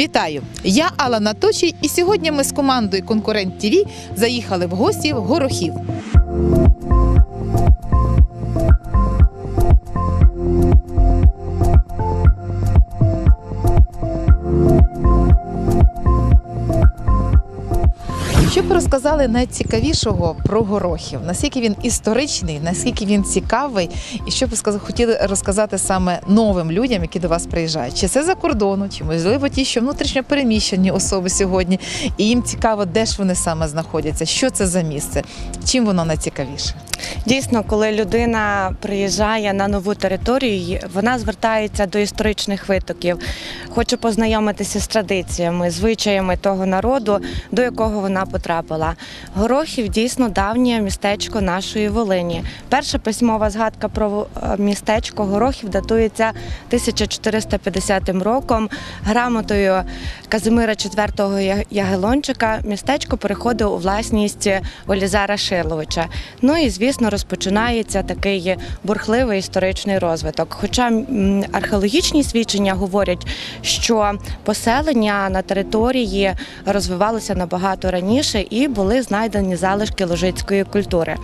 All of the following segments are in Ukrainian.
Вітаю! Я Алла Наточій, і сьогодні ми з командою Конкурент ТВ заїхали в гості в Горохів. Що б розказали найцікавішого про горохів? Наскільки він історичний, наскільки він цікавий, і що б хотіли розказати саме новим людям, які до вас приїжджають? Чи це за кордону, чи можливо ті, що внутрішньо переміщені особи сьогодні, і їм цікаво, де ж вони саме знаходяться, що це за місце, чим воно найцікавіше? Дійсно, коли людина приїжджає на нову територію, вона звертається до історичних витоків, хоче познайомитися з традиціями, звичаями того народу, до якого вона потрапила. Горохів дійсно давнє містечко нашої Волині. Перша письмова згадка про е, містечко Горохів датується 1450 роком. Грамотою Казимира IV Ягелончика містечко переходить у власність Олізара Шиловича. Ну і звісно, розпочинається такий бурхливий історичний розвиток. Хоча археологічні свідчення говорять, що поселення на території розвивалося набагато раніше і були знайдені залишки лужицької культури.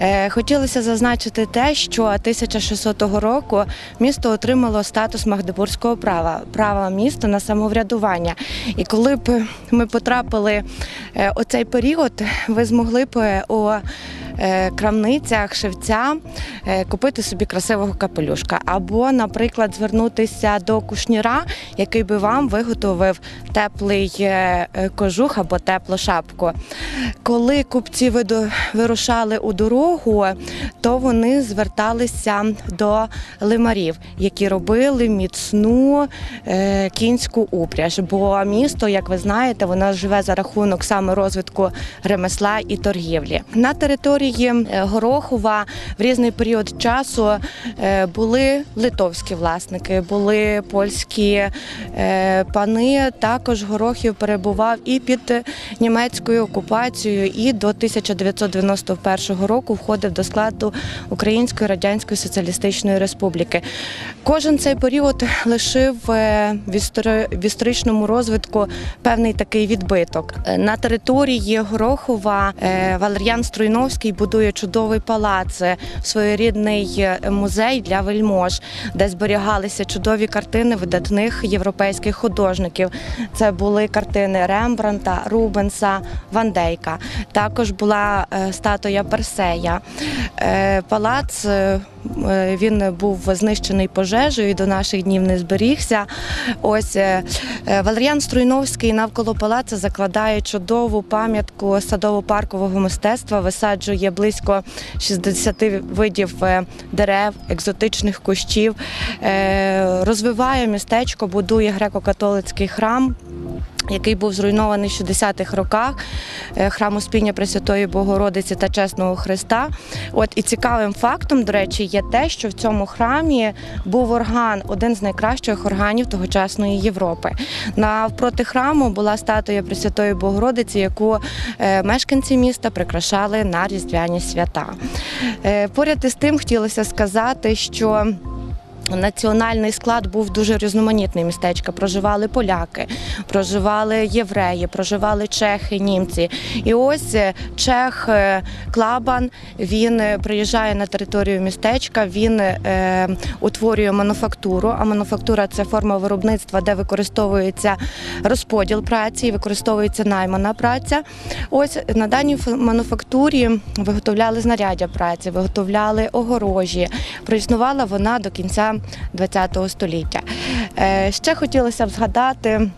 Е, Хотілося зазначити те, що 1600 року місто отримало статус Магдебурзького права, права міста на самоврядування. І коли б ми потрапили е, у цей період, ви змогли б е, у е, крамницях шевця е, купити собі красивого капелюшка, або, наприклад, звернутися до кушніра, який би вам виготовив теплий е, е, кожух або теплу шапку. Коли купці вирушали у дорогу, то вони зверталися до лимарів, які робили міцну е, кінську упряж. Бо місто, як ви знаєте, воно живе за рахунок саме розвитку ремесла і торгівлі. На території е, Горохова в різний період часу е, були литовські власники, були польські е, пани. Також Горохів перебував і під німецькою окупацією, і до 1991 року входив до складу Української Радянської Соціалістичної Республіки. Кожен цей період лишив в історичному розвитку певний такий відбиток. На території Горохова Валер'ян Струйновський будує чудовий палац, е, своєрідний е, музей для вельмож, де зберігалися чудові картини видатних європейських художників. Це були картини Рембранта, Рубенса, Вандейка. Також була е, статуя Персея. Палац він був знищений пожежею і до наших днів не зберігся. Ось е, е, Валеріан Струйновський навколо палацу закладає чудову пам'ятку садово-паркового мистецтва, висаджує близько 60 видів е, дерев, екзотичних кущів, е, розвиває містечко, будує греко-католицький храм який був зруйнований в 60-х роках, е, храм Успіння Пресвятої Богородиці та Чесного Христа. От і цікавим фактом, до речі, є те, що в цьому храмі був орган, один з найкращих органів тогочасної Європи. Навпроти храму була статуя Пресвятої Богородиці, яку е, мешканці міста прикрашали на різдвяні свята. Е, Поряд із тим хотілося сказати, що Національний склад був дуже різноманітний містечка. Проживали поляки, проживали євреї, проживали чехи, німці. І ось е, чех е, Клабан він е, приїжджає на територію містечка. Він е, утворює мануфактуру. А мануфактура це форма виробництва, де використовується розподіл праці, використовується наймана праця. Ось на даній мануфактурі виготовляли знаряддя праці, виготовляли огорожі. Проіснувала вона до кінця ХХ століття. Е, Ще хотілося б згадати.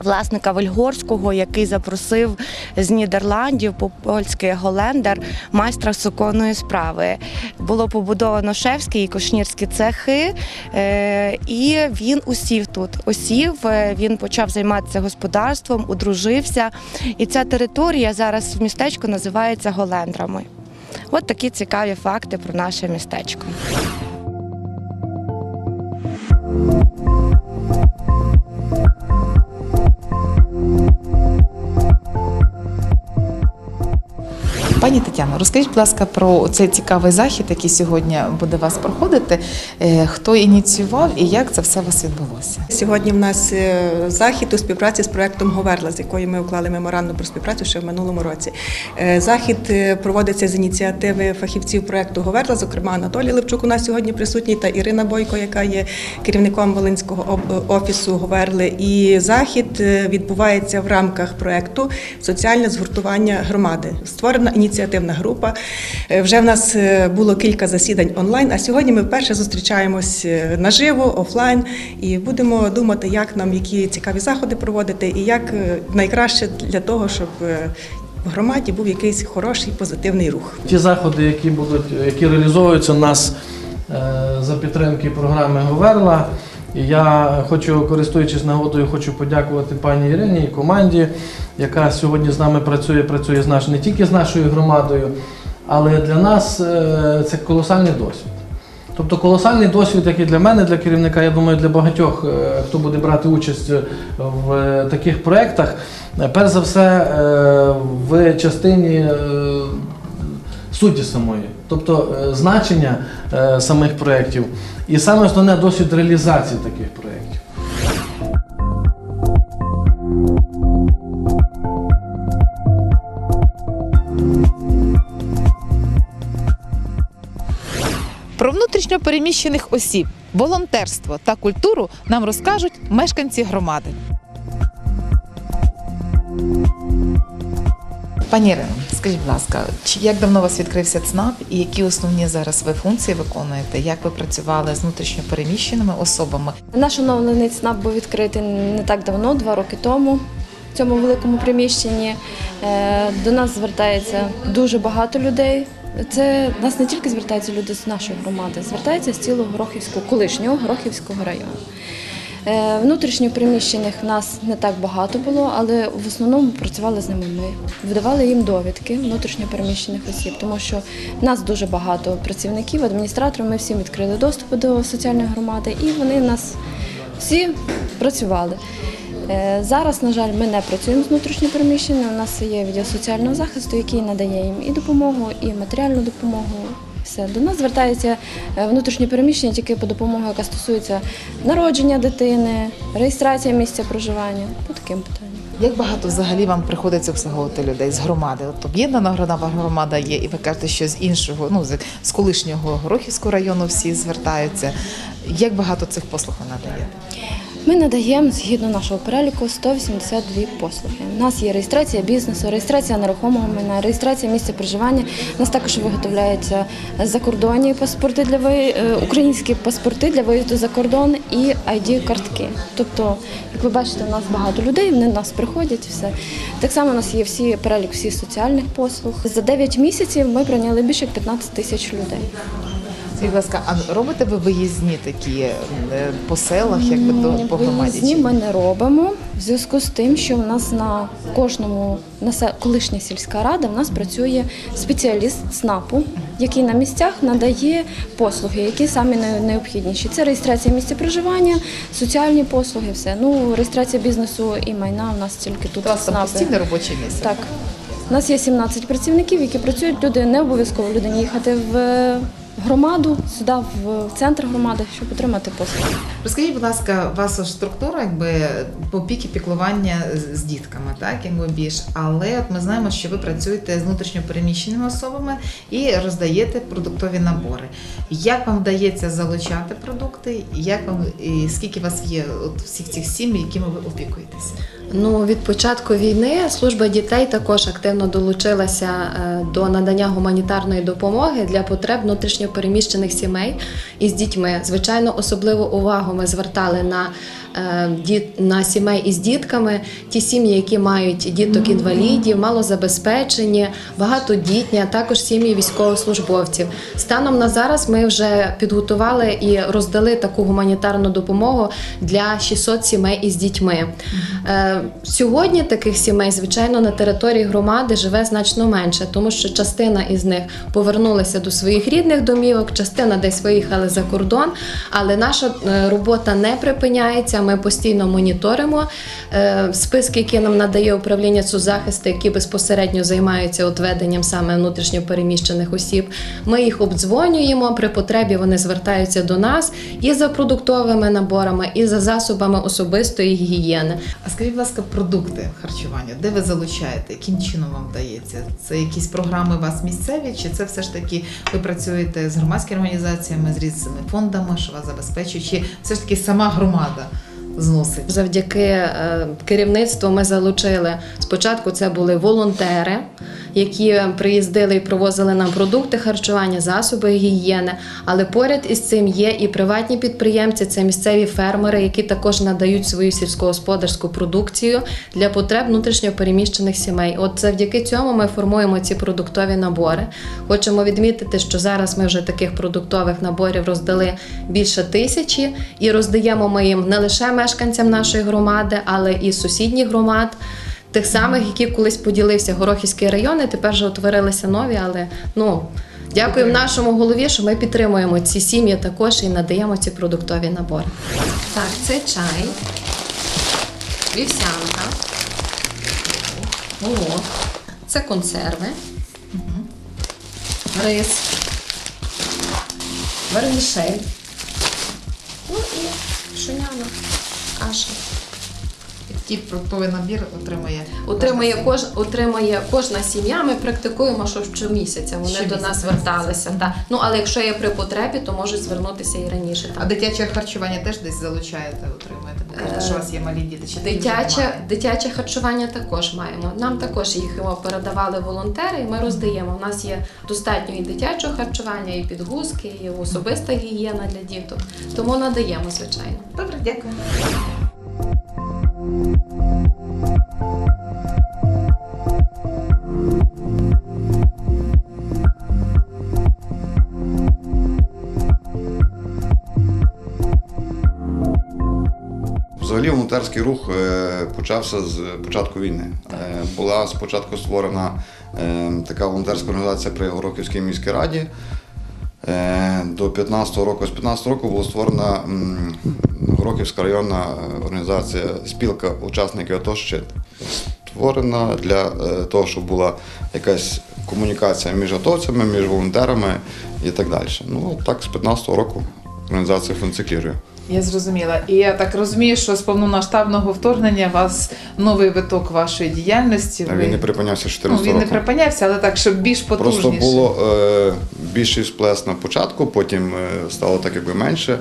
Власника Вельгорського, який запросив з Нідерландів по польський голендер майстра суконної справи. Було побудовано шефські і кошнірські цехи, е, і він усів тут. Осів, е, він почав займатися господарством, одружився. І ця територія зараз в містечку називається Голендрами. От такі цікаві факти про наше містечко. Bye. Пані Тетяно, розкажіть, будь ласка, про цей цікавий захід, який сьогодні буде вас проходити. Е, Хто ініціював і як це все у вас відбулося? Сьогодні в нас е, захід у співпраці з проектом Говерла, з якою ми уклали меморандум про співпрацю ще в минулому році. Е, Захід проводиться з ініціативи фахівців проекту Говерла, зокрема Анатолій Левчук у нас сьогодні присутній та Ірина Бойко, яка є керівником Волинського офісу Говерли. І захід відбувається в рамках проекту соціальне згуртування громади. Створена ініціативна група. Е, Вже в нас е, було кілька засідань онлайн, а сьогодні ми вперше зустрічаємось е, наживо, офлайн, і будемо думати, як нам які цікаві заходи проводити, і як найкраще для того, щоб в громаді був якийсь хороший позитивний рух. Ті заходи, які будуть, які реалізовуються нас за підтримки програми Говерла. І я хочу, користуючись нагодою, хочу подякувати пані Ірині і команді, яка сьогодні з нами працює, працює з наш, не тільки з нашою громадою, але для нас е, це колосальний досвід. Тобто колосальний досвід, як і для мене, для керівника, я думаю, для багатьох, е, хто буде брати участь в е, таких проєктах, перш за все в частині суті самої, тобто значення самих проєктів, і саме основне досвід реалізації таких проєктів. Про внутрішньо переміщених осіб, волонтерство та культуру нам розкажуть мешканці громади. Пані Ірино, скажіть, будь ласка, чи як давно у вас відкрився ЦНАП і які основні зараз ви функції виконуєте? Як ви працювали з внутрішньо переміщеними особами? Наш оновлений ЦНАП був відкритий не так давно, два роки тому. В цьому великому приміщенні Е, до нас звертається дуже багато людей. Це нас не тільки звертаються люди з нашої громади, звертаються з цілого Горохівського, колишнього Горохівського району. Е, Внутрішньо приміщених нас не так багато було, але в основному працювали з ними ми. Видавали їм довідки внутрішньо переміщених осіб, тому що нас дуже багато працівників, адміністраторів. Ми всім відкрили доступ до соціальної громади, і вони нас всі працювали. Е, Зараз, на жаль, ми не працюємо з внутрішньо переміщеними. У нас є відділ соціального захисту, який надає їм і допомогу, і матеріальну допомогу. Все до нас звертаються е, внутрішні переміщення тільки по допомогу, яка стосується народження дитини, реєстрація місця проживання по таким питанням. Як багато взагалі вам приходиться обслуговувати людей з громади? От об'єднана громада є, і ви кажете, що з іншого, ну з колишнього Горохівського району всі звертаються. Як багато цих послуг ви надаєте? Ми надаємо згідно нашого переліку 182 послуги. У нас є реєстрація бізнесу, реєстрація нерухомого майна, реєстрація місця проживання. У нас також виготовляються закордонні паспорти для ви... е, українські паспорти для виїзду за кордон і id картки Тобто, як ви бачите, у нас багато людей, вони до нас приходять. Все так само у нас є всі перелік всіх соціальних послуг. За 9 місяців ми прийняли більше як 15 тисяч людей. Скажіть, будь ласка, а робите ви виїзні такі е, по селах, якби до по громаді? Виїзні чи ні? ми не робимо в зв'язку з тим, що в нас на кожному насе- колишня сільська рада в нас працює спеціаліст СНАПу, який на місцях надає послуги, які самі най- необхідніші. Це реєстрація місця проживання, соціальні послуги, все. Ну реєстрація бізнесу і майна у нас тільки тут У вас там СНАПи. постійне робоче місце? Так. У нас є 17 працівників, які працюють. Люди не обов'язково людині їхати в громаду, сюди, в центр громади, щоб отримати послуги. Розкажіть, будь ласка, ваша структура, якби опіки піклування з- дітками, так якби більш, але от ми знаємо, що ви працюєте з внутрішньо переміщеними особами і роздаєте продуктові набори. Як вам вдається залучати продукти? Як вам і скільки вас є от всіх цих сімей, якими ви опікуєтеся? Ну, від початку війни служба дітей також активно долучилася е, до надання гуманітарної допомоги для потреб внутрішньопереміщених сімей із дітьми. Звичайно, особливу увагу ми звертали на, на сімей із дітками, ті сім'ї, які мають діток інвалідів, малозабезпечені, багатодітні, а також сім'ї військовослужбовців. Станом на зараз ми вже підготували і роздали таку гуманітарну допомогу для 600 сімей із дітьми. Е, Сьогодні таких сімей, звичайно, на території громади живе значно менше, тому що частина із них повернулася до своїх рідних домівок, частина десь виїхали за кордон. Але наша е, робота не припиняється. Ми постійно моніторимо е, списки, які нам надає управління соцзахисту, які безпосередньо займаються от веденням саме внутрішньопереміщених осіб. Ми їх обдзвонюємо. При потребі вони звертаються до нас і за продуктовими наборами, і за засобами особистої гігієни. А скажіть, будь ласка, продукти харчування, де ви залучаєте? Яким чином вам вдається? Це якісь програми у вас місцеві, чи це все ж таки ви працюєте з громадськими організаціями, з різними фондами, що вас забезпечують, чи все ж таки сама громада зносить? Завдяки е, керівництву ми залучили спочатку. Це були волонтери, які приїздили і привозили нам продукти харчування, засоби гігієни. Але поряд із цим є і приватні підприємці, це місцеві фермери, які також надають свою сільськогосподарську продукцію для потреб внутрішньопереміщених сімей. От завдяки цьому ми формуємо ці продуктові набори. Хочемо відмітити, що зараз ми вже таких продуктових наборів роздали більше тисячі, і роздаємо ми їм не лише мешканцям нашої громади, але і сусідніх громад. Тих самих, які колись поділився Горохівський район, і тепер вже утворилися нові, але ну дякуємо нашому голові, що ми підтримуємо ці сім'ї також і надаємо ці продуктові набори. Так, це чай, вівсянка, о, це консерви, рис, вермішель, каша. Який продуктовий набір отримує? Отримує кож, отримує кожна сім'я. Ми практикуємо, що щомісяця вони Щомісяця, до нас так, зверталися. Та. Ну але якщо є при потребі, то можуть звернутися і раніше. А дитяче харчування теж десь залучаєте, отримуєте? Бо кажете, що у вас є малі діти, чи Дитяче, дитяче харчування також маємо. Нам також їх передавали волонтери, і ми роздаємо. У нас є достатньо і дитячого харчування, і підгузки, і особиста гігієна для діток. Тому надаємо, звичайно. Добре, дякую. Взагалі волонтерський рух е, почався з початку війни. Е, Була спочатку створена е, така волонтерська організація при Горохівській міській раді. До 15-го року, з 15-го року була створена Горохівська районна організація спілка учасників АТО «Щит». Створена для е, того, щоб була якась комунікація між атовцями, між волонтерами і так далі. Ну так з 15-го року організація функціонує. Я зрозуміла. І я так розумію, що з повномасштабного вторгнення у вас новий виток вашої діяльності. Ви- Він не припинявся ну, 14 він не припинявся, але так, щоб більш потужніше. Просто було е, більший сплес на початку, потім е, стало так якби менше.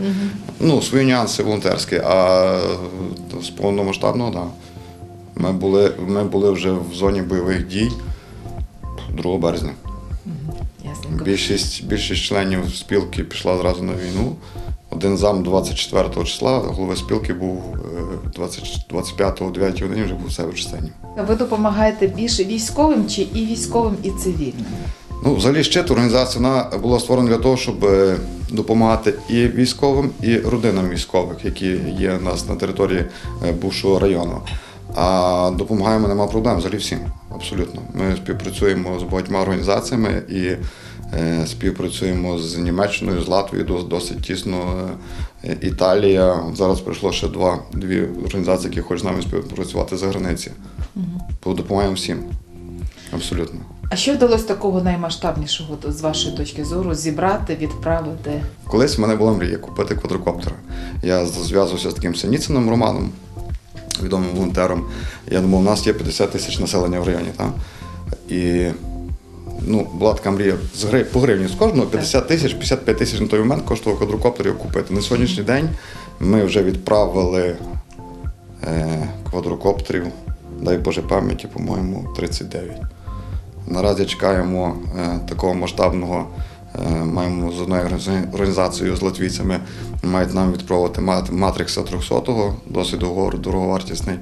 Ну, свої нюанси волонтерські, а е, з повномасштабного, так. Да. Ми були, ми були вже в зоні бойових дій 2 березня. Ясненько. Більшість, більшість членів спілки пішла зразу на війну. Один зам 24 числа, голови спілки був е, 20, 25-го, 9 годині вже був себе в частині. Ви допомагаєте більше військовим чи і військовим, і цивільним? Ну, взагалі, щит організація вона була створена для того, щоб е, допомагати і військовим, і родинам військових, які є у нас на території е, бувшого району. А допомагаємо нема проблем взагалі всім. Абсолютно. Ми співпрацюємо з багатьма організаціями і е, співпрацюємо з Німеччиною, з Латвією досить тісно. Е, Італія. Зараз прийшло ще два дві організації, які хочуть з нами співпрацювати за границі. Бо Допомагаємо всім. Абсолютно. А що вдалося такого наймасштабнішого з вашої точки зору зібрати, відправити? Колись в мене була мрія купити квадрокоптер. Я зв'язувався з таким Синіцином Романом, відомим волонтером. Я думав, у нас є 50 тисяч населення в районі. Та? І ну, була така мрія з гри, по гривні з кожного 50 тисяч, 55 тисяч на той момент коштував квадрокоптер його купити. На сьогоднішній день ми вже відправили е, квадрокоптерів, дай Боже пам'яті, по-моєму, 39. Наразі чекаємо е, такого масштабного. е, Маємо з одною організацією з латвійцями мають нам відправити мат- матрикса 300-го, досить дорого- дороговартісний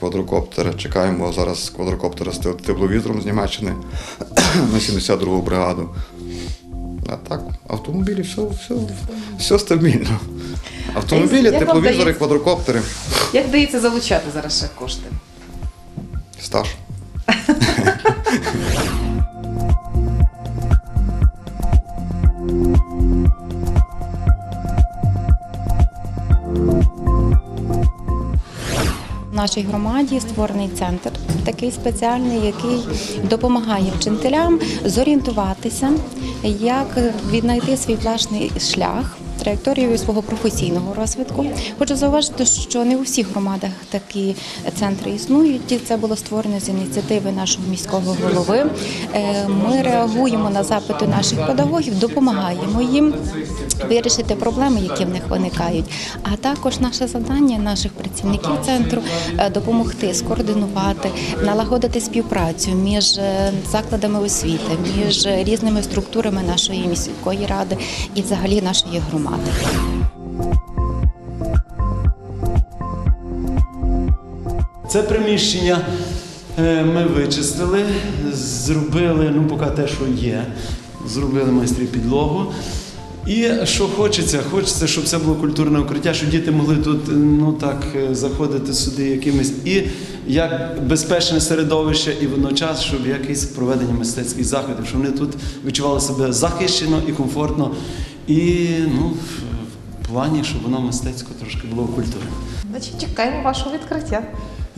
квадрокоптер. Чекаємо зараз квадрокоптера з тепловізором з Німеччини на 72-гу бригаду. А так, автомобілі, все, все, все стабільно. Автомобілі, Як вам тепловізори, квадрокоптери, Як вдається залучати зараз ще кошти? стаж. нашій громаді створений центр, такий спеціальний, який допомагає вчителям зорієнтуватися, як віднайти свій власний шлях. Траєкторію свого професійного розвитку хочу зауважити, що не у всіх громадах такі центри існують. Це було створено з ініціативи нашого міського голови. Е, Ми реагуємо на запити наших педагогів, допомагаємо їм вирішити проблеми, які в них виникають. А також наше завдання наших працівників центру е, допомогти скоординувати, налагодити співпрацю між е, закладами освіти, між різними структурами нашої міської ради і взагалі нашої громади. Це приміщення е, ми вичистили, зробили, ну поки те, що є, зробили майстрі підлогу. І що хочеться, хочеться, щоб це було культурне укриття, щоб діти могли тут ну так е, заходити сюди якимись. І як безпечне середовище, і водночас, щоб якесь проведення мистецьких заходів, щоб вони тут відчували себе захищено і комфортно, і ну, в плані, щоб воно мистецько трошки було культурне. Значить, чекаємо вашого відкриття.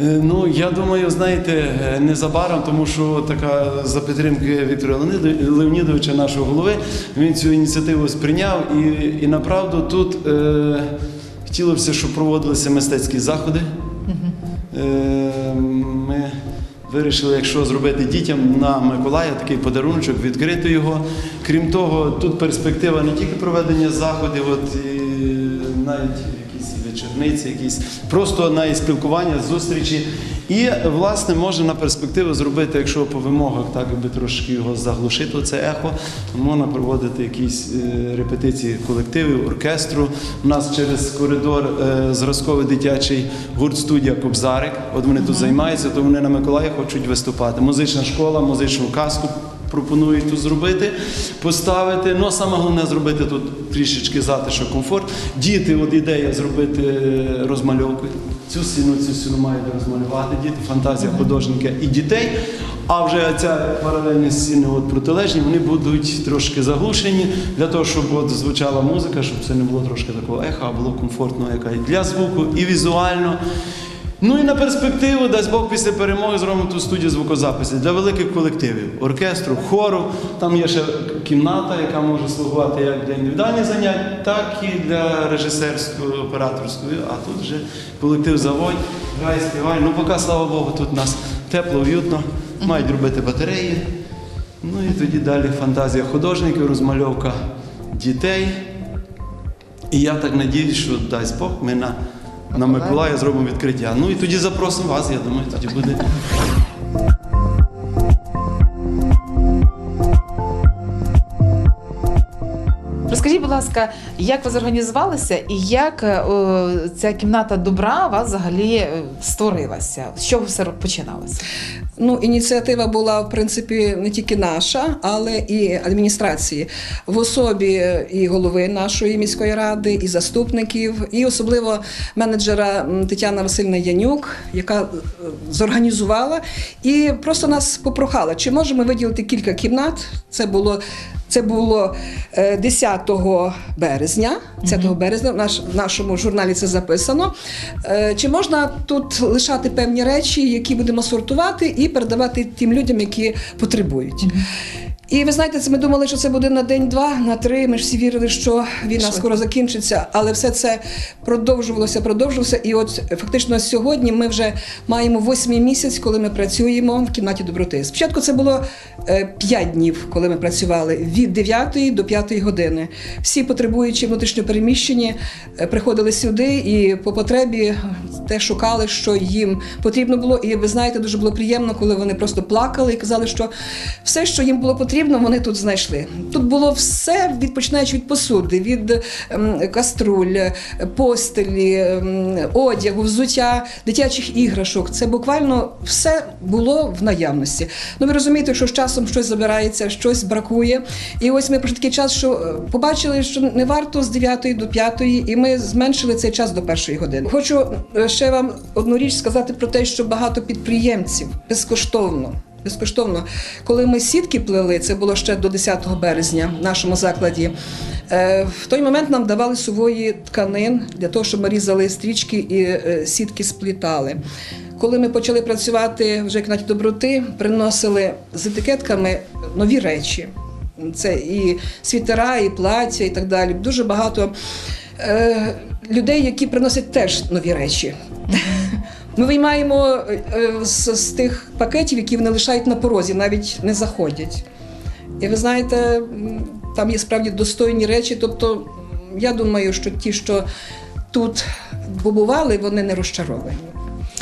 Е, Ну, я думаю, знаєте, е, незабаром, тому що така за підтримки Віктора Леонідовича, нашого голови, він цю ініціативу сприйняв. І, і направду тут е, хотілося б, щоб проводилися мистецькі заходи. Е, ми вирішили, якщо зробити дітям на Миколая такий подарунок, відкрити його. Крім того, тут перспектива не тільки проведення заходів, от, і навіть якісь вечорниці, якісь просто на спілкування, зустрічі. І, власне, може на перспективу зробити, якщо по вимогах так би трошки його заглушити, це ехо, можна проводити якісь е, репетиції колективів, оркестру. У нас через коридор е, зразковий дитячий гурт студія Кобзарик. От вони тут займаються, то вони на Миколаї хочуть виступати. Музична школа, музичну казку пропонують тут зробити, поставити. Ну, а саме головне зробити тут трішечки затишок, комфорт. Діти, от ідея зробити е, розмальовку. Цю стіну, цю стіну мають розмалювати діти, фантазія художника і дітей. А вже ця паралельні стіни от протилежні, вони будуть трошки заглушені для того, щоб от звучала музика, щоб це не було трошки такого еха, а було комфортно, яка і для звуку, і візуально. Ну і на перспективу, дасть Бог, після перемоги зробимо ту студію звукозаписів для великих колективів, оркестру, хору. Там є ще кімната, яка може слугувати як для індивідуальних занять, так і для режисерської, операторської. А тут вже колектив заводь, грає, співає. Ну, поки, слава Богу, тут у нас тепло, уютно, мають робити батареї. Ну і тоді далі фантазія художників, розмальовка дітей. І я так надіюсь, що дасть Бог, ми на, на Миколая зробимо відкриття. Ну і тоді запросимо вас, я думаю, тоді буде. Розкажіть, будь ласка, як ви зорганізувалися і як е, ця кімната добра у вас взагалі е, створилася? З чого все починалося? Ну, ініціатива була в принципі не тільки наша, але і адміністрації в особі і голови нашої міської ради, і заступників, і особливо менеджера Тетяна Васильівна Янюк, яка е, зорганізувала і просто нас попрохала, чи можемо виділити кілька кімнат. Це було. Це було е, 10 березня. 10 березня в наш, нашому журналі це записано. Е, Чи можна тут лишати певні речі, які будемо сортувати і передавати тим людям, які потребують? І ви знаєте, це ми думали, що це буде на день-два, на три. Ми ж всі вірили, що війна скоро закінчиться, але все це продовжувалося, продовжувалося. І от фактично сьогодні ми вже маємо восьмий місяць, коли ми працюємо в кімнаті доброти. Спочатку це було е, п'ять днів, коли ми працювали від 9 до 5 години. Всі потребуючі внутрішньопереміщені е, приходили сюди і по потребі те шукали, що їм потрібно було. І ви знаєте, дуже було приємно, коли вони просто плакали і казали, що все, що їм було потрібно, вони тут знайшли. Тут було все, від починаючи від посуди, від ем, каструль, е, постелі, ем, одягу, взуття, дитячих іграшок. Це буквально все було в наявності. Ну ви розумієте, що з часом щось забирається, щось бракує. І ось ми пройшли такий час, що е, побачили, що не варто з 9 до 5, і ми зменшили цей час до першої години. Хочу е, ще вам одну річ сказати про те, що багато підприємців безкоштовно Безкоштовно. Коли ми сітки плели, це було ще до 10 березня в нашому закладі. е, В той момент нам давали сувої тканин для того, щоб ми різали стрічки і е, сітки сплітали. Коли ми почали працювати вже кімнаті доброти, приносили з етикетками нові речі. Це і світера, і плаття, і так далі. Дуже багато е, людей, які приносять теж нові речі. Ми виймаємо е, е, з, з тих пакетів, які вони лишають на порозі, навіть не заходять. І ви знаєте, там є справді достойні речі. Тобто, я думаю, що ті, що тут побували, вони не розчаровані.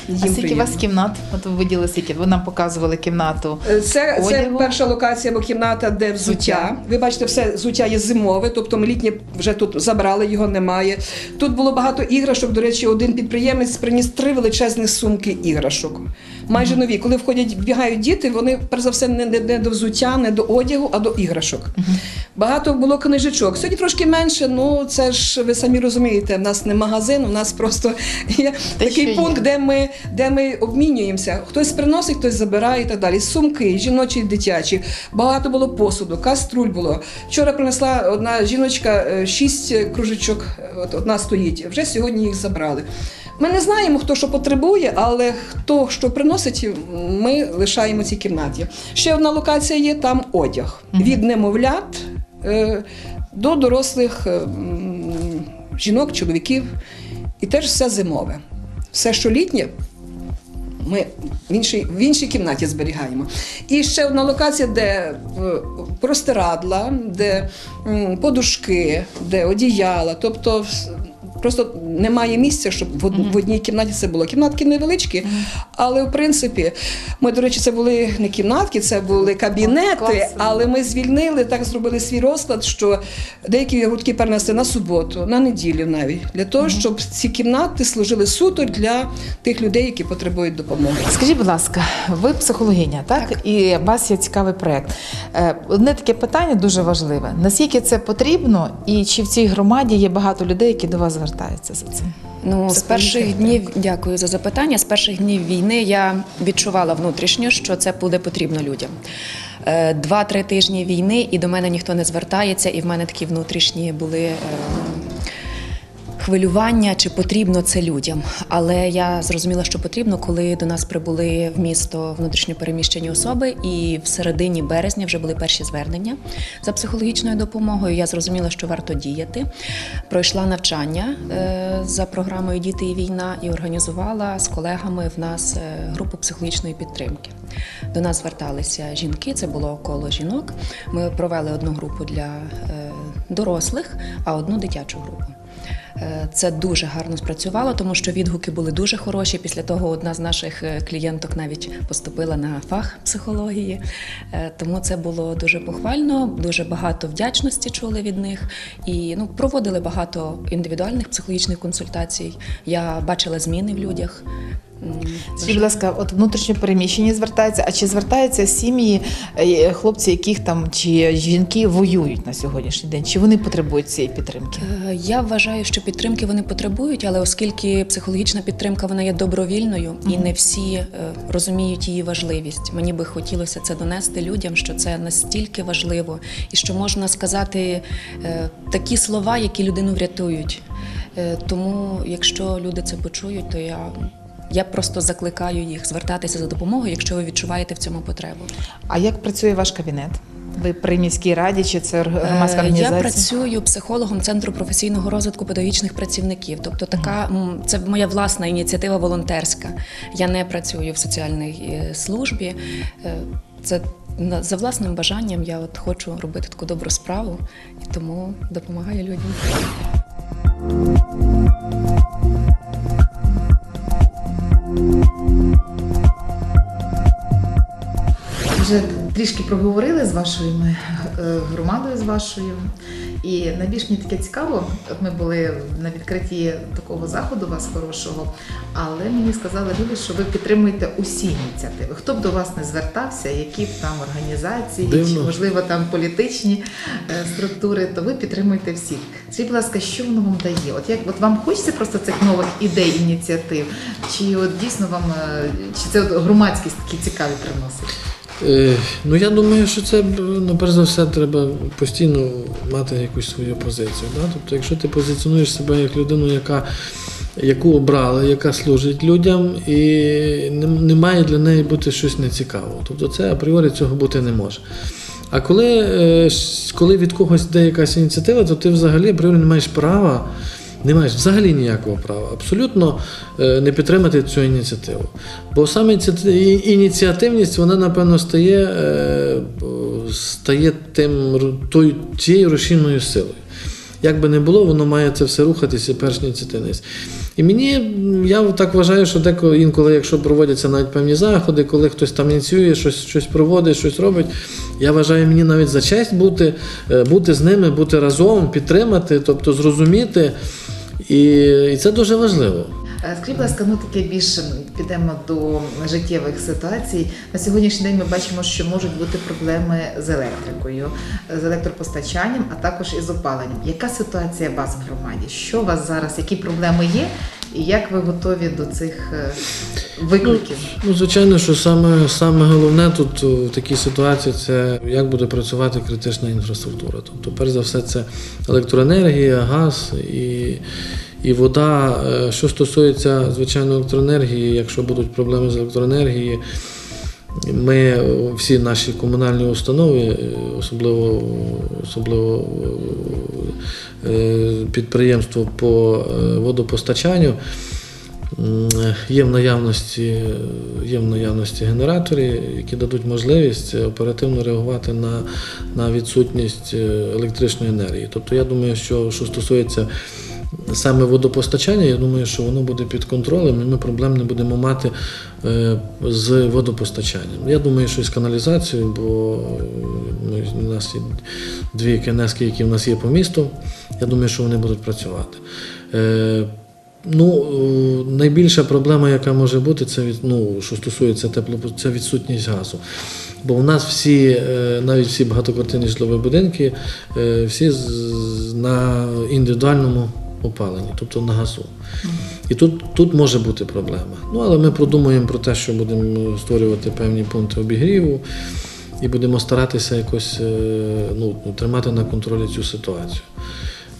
А Їм скільки у приємно. вас кімнат? От ви виділи скільки? Ви нам показували кімнату. Е, Це, це перша локація або кімната, де взуття. Ви бачите, все взуття є зимове, тобто ми літнє вже тут забрали, його немає. Тут було багато іграшок. До речі, один підприємець приніс три величезні сумки іграшок. Майже нові. Коли входять, вбігають діти, вони перш за все не, не, не до взуття, не до одягу, а до іграшок. Багато було книжечок. Сьогодні трошки менше. Ну це ж ви самі розумієте. В нас не магазин, у нас просто є Те, такий що є. пункт, де ми, де ми обмінюємося. Хтось приносить, хтось забирає і так далі. Сумки, жіночі, дитячі. Багато було посуду, каструль було. Вчора принесла одна жіночка е, шість кружечок, е, от одна стоїть. Вже сьогодні їх забрали. Ми не знаємо, хто що потребує, але хто що приносить, ми лишаємо цій кімнаті. Ще одна локація є там одяг від немовлят до дорослих е, жінок, чоловіків. І теж все зимове. Все, що літнє, ми в іншій, в іншій кімнаті зберігаємо. І ще одна локація, де е, простирадла, де подушки, де одіяла. Тобто просто немає місця, щоб в, в одній кімнаті це було. Кімнатки невеличкі, але в принципі, ми, до речі, це були не кімнатки, це були кабінети, але ми звільнили, так зробили свій розклад, що деякі гуртки перенесли на суботу, на неділю навіть, для того, щоб ці кімнати служили суто для тих людей, які потребують допомоги. Скажіть, будь ласка, ви психологиня, так? І у вас є цікавий проєкт. Е, Одне таке питання дуже важливе: наскільки це потрібно, і чи в цій громаді є багато людей, які до вас звертаються за цим? Ну, з перших днів, дякую за запитання. З перших днів війни я відчувала внутрішньо, що це буде потрібно людям. Е, Два-три тижні війни, і до мене ніхто не звертається, і в мене такі внутрішні були. Хвилювання, чи потрібно це людям, але я зрозуміла, що потрібно, коли до нас прибули в місто внутрішньопереміщені особи, і в середині березня вже були перші звернення за психологічною допомогою. Я зрозуміла, що варто діяти. Пройшла навчання е, за програмою Діти і війна і організувала з колегами в нас е, групу психологічної підтримки. До нас зверталися жінки, це було коло жінок. Ми провели одну групу для е, дорослих, а одну дитячу групу. Е, Це дуже гарно спрацювало, тому що відгуки були дуже хороші. Після того одна з наших е, клієнток навіть поступила на фах психології. Е, Тому це було дуже похвально, дуже багато вдячності чули від них. І ну, проводили багато індивідуальних психологічних консультацій. Я бачила зміни в людях. М, Скажіть, будь ласка, от внутрішньо переміщені звертаються, а чи звертаються сім'ї, е, хлопці, яких там чи жінки воюють на сьогоднішній день? Чи вони потребують цієї підтримки? Е, Я вважаю, що підтримки вони потребують, але оскільки психологічна підтримка вона є добровільною і не всі е, розуміють її важливість. Мені би хотілося це донести людям, що це настільки важливо, і що можна сказати е, такі слова, які людину врятують. Е, Тому, якщо люди це почують, то я. Я просто закликаю їх звертатися за допомогою, якщо ви відчуваєте в цьому потребу. А як працює ваш кабінет? Ви при міській раді чи це громадська Е, організація? Я працюю психологом центру професійного розвитку педагогічних працівників. Тобто, така це моя власна ініціатива волонтерська. Я не працюю в соціальній е, службі. Е, Це за власним бажанням. Я от хочу робити таку добру справу і тому допомагаю людям. Трішки проговорили з вашою ми, е, громадою, з вашою. І найбільш мені таке цікаво, от ми були на відкритті такого заходу у вас хорошого, але мені сказали люди, що ви підтримуєте усі ініціативи. Хто б до вас не звертався, які б там організації, Дивно. чи можливо там політичні е, структури, то ви підтримуєте всіх. Скажіть, будь ласка, що воно вам дає? От як от вам хочеться просто цих нових ідей, ініціатив? Чи от дійсно вам е, чи це от громадськість такі цікаві приносить? Е, Ну я думаю, що це ну, перш за все треба постійно мати якусь свою позицію. Да? Тобто, якщо ти позиціонуєш себе як людину, яка, яку обрали, яка служить людям, і не, має для неї бути щось нецікавого. Тобто це апріорі цього бути не може. А коли, е, коли від когось йде якась ініціатива, то ти взагалі апріорі не маєш права. Не маєш взагалі ніякого права абсолютно е, не підтримати цю ініціативу. Бо саме ініціати- ініціативність, вона, напевно, стає, е, стає тим, той, тією рушійною силою. Як би не було, воно має це все рухатися, перш ініціативність. І мені, я так вважаю, що деколи інколи, якщо проводяться навіть певні заходи, коли хтось там ініціює, щось, щось проводить, щось робить, я вважаю мені навіть за честь бути, е, бути з ними, бути разом, підтримати, тобто зрозуміти. І, і це дуже важливо. Е, Скажіть, будь ласка, ну таке більше підемо до життєвих ситуацій. На сьогоднішній день ми бачимо, що можуть бути проблеми з електрикою, з електропостачанням, а також із опаленням. Яка ситуація вас в громаді? Що у вас зараз? Які проблеми є? І як ви готові до цих е, викликів? Ну, звичайно, що саме, саме головне тут в такій ситуації це як буде працювати критична інфраструктура. Тобто, перш за все, це електроенергія, газ і, і вода. Е, Що стосується звичайно електроенергії, якщо будуть проблеми з електроенергією, ми всі наші комунальні установи, особливо, особливо е, підприємство по е, водопостачанню. Є в наявності, є в наявності генератори, які дадуть можливість оперативно реагувати на, на відсутність е, електричної енергії. Тобто я думаю, що що стосується саме водопостачання, я думаю, що воно буде під контролем, і ми проблем не будемо мати е, з водопостачанням. Я думаю, що і з каналізацією, бо е, у нас є дві КНС, які в нас є по місту. Я думаю, що вони будуть працювати. Е, Ну, е, найбільша проблема, яка може бути, це від, ну, що стосується тепло, це відсутність газу. Бо у нас всі, навіть всі багатоквартирні житлові будинки, всі на індивідуальному опаленні, тобто на газу. І тут, тут може бути проблема. Ну, але ми продумуємо про те, що будемо створювати певні пункти обігріву і будемо старатися якось е, ну, тримати на контролі цю ситуацію.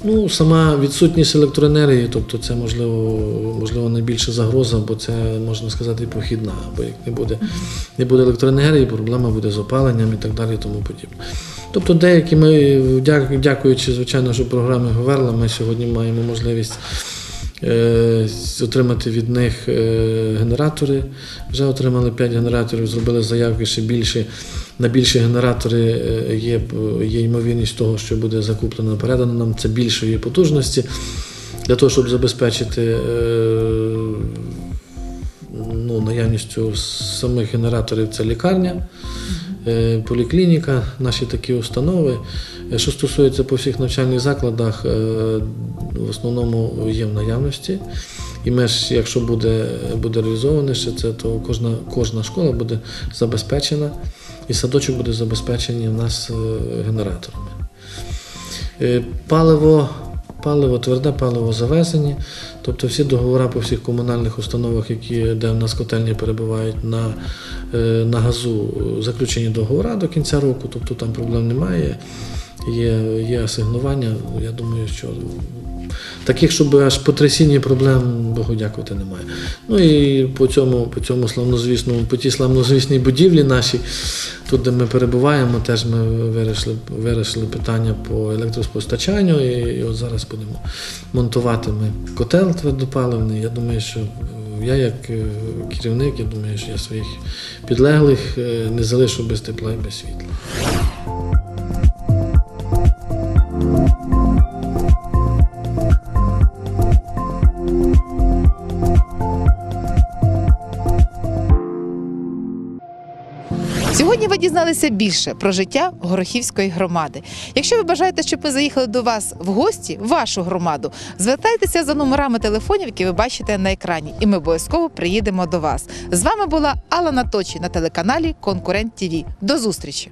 Ну, сама відсутність електроенергії, тобто це можливо, можливо найбільша загроза, бо це можна сказати похідна. Бо як не буде, не буде електроенергії, проблема буде з опаленням і так далі, і тому подібне. Тобто, деякі ми, дякуючи, звичайно, що програми Говерла, ми сьогодні маємо можливість е, отримати від них е, генератори. Вже отримали 5 генераторів, зробили заявки ще більше. На більші генератори е, є, є ймовірність того, що буде закуплено передано нам це більшої потужності для того, щоб забезпечити ну, наявністю самих генераторів це лікарня, поліклініка, наші такі установи. Е, Що стосується по всіх навчальних закладах, е, в основному є в наявності. І ми ж, якщо буде, буде реалізоване ще це, то кожна, кожна школа буде забезпечена, і садочок буде забезпечений в нас е, генераторами. Е, Паливо, паливо, тверде паливо завезені, тобто всі договори по всіх комунальних установах, які, де в нас котельні перебувають на, е, на газу, заключені договори до кінця року, тобто там проблем немає. Є, є асигнування. Я думаю, що таких, щоб аж потрясіння проблем, Богу дякувати, немає. Ну і по цьому, по цьому славнозвісному, по тій славнозвісній будівлі нашій, тут, де ми перебуваємо, теж ми вирішили, вирішили питання по електроспостачанню. І, і от зараз будемо монтувати ми котел твердопаливний. Я думаю, що я як е, керівник, я думаю, що я своїх підлеглих е, не залишу без тепла і без світла. Ви дізналися більше про життя Горохівської громади. Якщо ви бажаєте, щоб ми заїхали до вас в гості, в вашу громаду, звертайтеся за номерами телефонів, які ви бачите на екрані, і ми обов'язково приїдемо до вас. З вами була Алла Наточі на телеканалі Конкурент ТІВІ. До зустрічі!